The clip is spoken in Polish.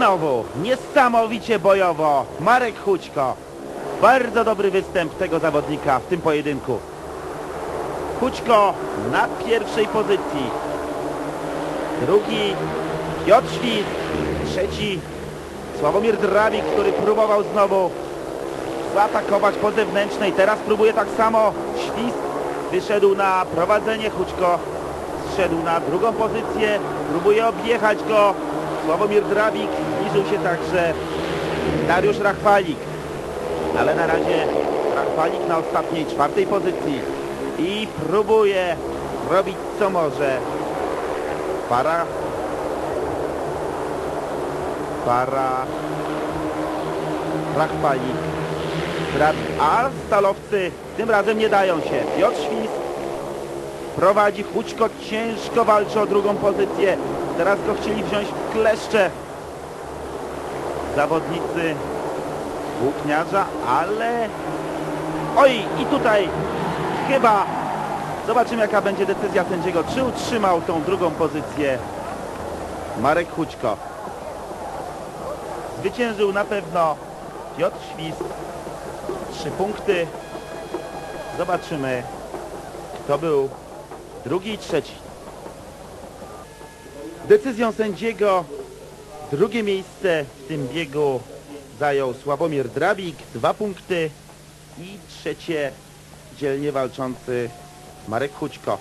znowu niesamowicie bojowo Marek Hućko. Bardzo dobry występ tego zawodnika w tym pojedynku. Hućko na pierwszej pozycji. Drugi Piotr Świt. Trzeci Sławomir Drawik, który próbował znowu zaatakować po zewnętrznej. Teraz próbuje tak samo. Świst wyszedł na prowadzenie. Hućko zszedł na drugą pozycję. Próbuje objechać go. Sławomir Drawik. Zbliżył się także Dariusz Rachwalik. Ale na razie Rachwalik na ostatniej, czwartej pozycji. I próbuje robić co może. Para para Rachwalik. A stalowcy tym razem nie dają się. Piotr Świst prowadzi Hućko, ciężko walczy o drugą pozycję. Teraz go chcieli wziąć w kleszcze zawodnicy włókniarza, ale... Oj, i tutaj chyba zobaczymy jaka będzie decyzja sędziego. Czy utrzymał tą drugą pozycję Marek Hućko. Zwyciężył na pewno Piotr Świst. Trzy punkty. Zobaczymy, kto był drugi i trzeci. Decyzją sędziego drugie miejsce w tym biegu zajął Sławomir Drabik, dwa punkty i trzecie dzielnie walczący Marek Hućko.